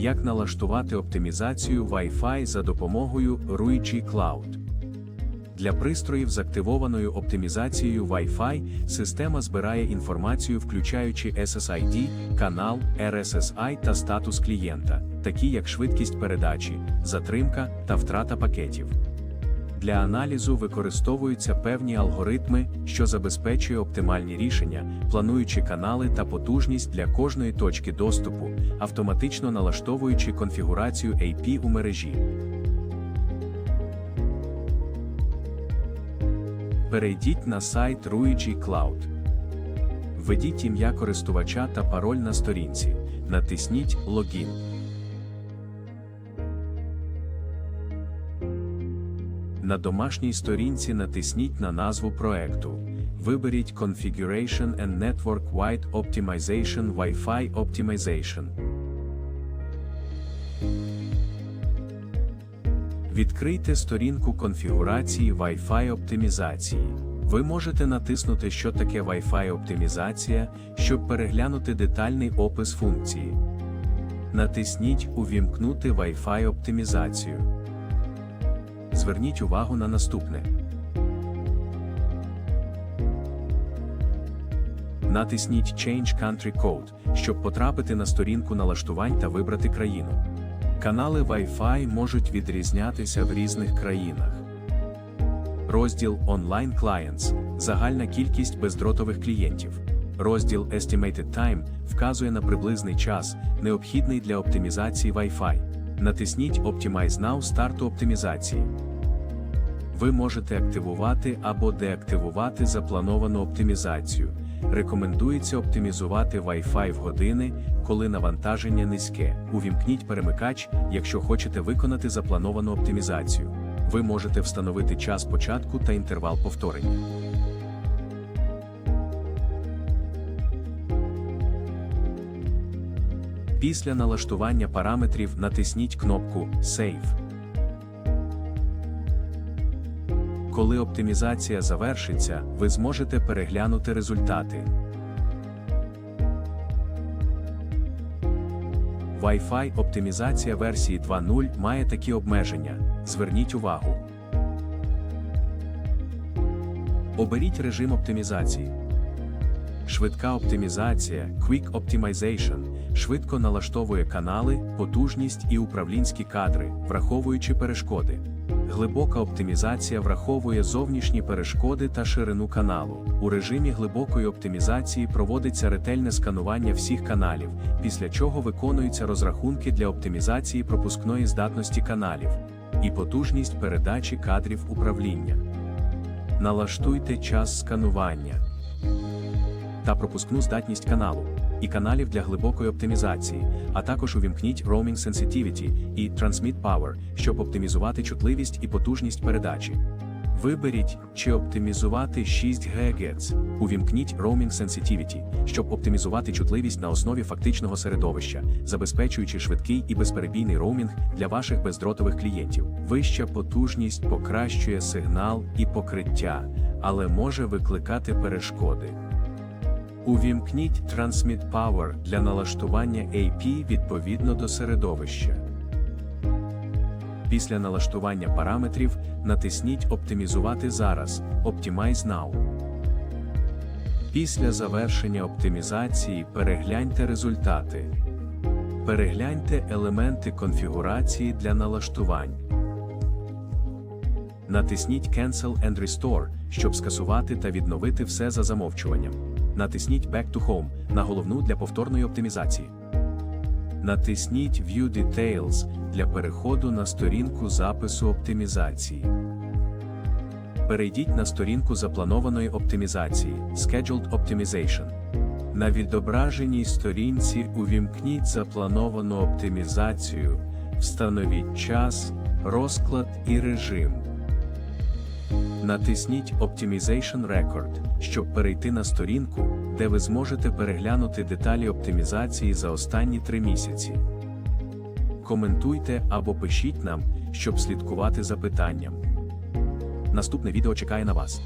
Як налаштувати оптимізацію Wi-Fi за допомогою Ruigi Cloud. Для пристроїв з активованою оптимізацією Wi-Fi система збирає інформацію, включаючи SSID, канал, RSSI та статус клієнта, такі як швидкість передачі, затримка та втрата пакетів. Для аналізу використовуються певні алгоритми, що забезпечує оптимальні рішення, плануючи канали та потужність для кожної точки доступу, автоматично налаштовуючи конфігурацію AP у мережі. Перейдіть на сайт Ruigi Cloud. Введіть ім'я користувача та пароль на сторінці. Натисніть Логін. На домашній сторінці натисніть на назву проекту. Виберіть Configuration and Network Wide Optimization Wi-Fi Optimization. Відкрийте сторінку конфігурації Wi-Fi оптимізації. Ви можете натиснути, що таке Wi-Fi оптимізація, щоб переглянути детальний опис функції. Натисніть Увімкнути Wi-Fi оптимізацію. Зверніть увагу на наступне. Натисніть Change Country Code, щоб потрапити на сторінку налаштувань та вибрати країну. Канали Wi-Fi можуть відрізнятися в різних країнах. Розділ Online Clients – загальна кількість бездротових клієнтів. Розділ Estimated Time вказує на приблизний час, необхідний для оптимізації Wi-Fi. Натисніть Optimize Now старту оптимізації. Ви можете активувати або деактивувати заплановану оптимізацію. Рекомендується оптимізувати Wi-Fi в години, коли навантаження низьке. Увімкніть перемикач, якщо хочете виконати заплановану оптимізацію. Ви можете встановити час початку та інтервал повторення. Після налаштування параметрів натисніть кнопку Save. Коли оптимізація завершиться, ви зможете переглянути результати. Wi-Fi оптимізація версії 2.0 має такі обмеження. Зверніть увагу. Оберіть режим оптимізації. Швидка оптимізація Quick Optimization швидко налаштовує канали, потужність і управлінські кадри, враховуючи перешкоди. Глибока оптимізація враховує зовнішні перешкоди та ширину каналу. У режимі глибокої оптимізації проводиться ретельне сканування всіх каналів, після чого виконуються розрахунки для оптимізації пропускної здатності каналів і потужність передачі кадрів управління. Налаштуйте час сканування та пропускну здатність каналу і каналів для глибокої оптимізації, а також увімкніть Roaming Sensitivity і Transmit Power, щоб оптимізувати чутливість і потужність передачі. Виберіть, чи оптимізувати 6 ГГц. Увімкніть Roaming Sensitivity, щоб оптимізувати чутливість на основі фактичного середовища, забезпечуючи швидкий і безперебійний роумінг для ваших бездротових клієнтів. Вища потужність покращує сигнал і покриття, але може викликати перешкоди. Увімкніть Transmit Power для налаштування AP відповідно до середовища. Після налаштування параметрів натисніть Оптимізувати зараз Optimize Now. Після завершення оптимізації перегляньте результати. Перегляньте елементи конфігурації для налаштувань. Натисніть Cancel and Restore, щоб скасувати та відновити все за замовчуванням. Натисніть Back to Home на головну для повторної оптимізації. Натисніть View Details для переходу на сторінку запису оптимізації. Перейдіть на сторінку запланованої оптимізації Scheduled Optimization. На відображеній сторінці увімкніть заплановану оптимізацію, встановіть час, розклад і режим. Натисніть Optimization Record, щоб перейти на сторінку, де ви зможете переглянути деталі оптимізації за останні три місяці. Коментуйте або пишіть нам, щоб слідкувати за питанням. Наступне відео чекає на вас.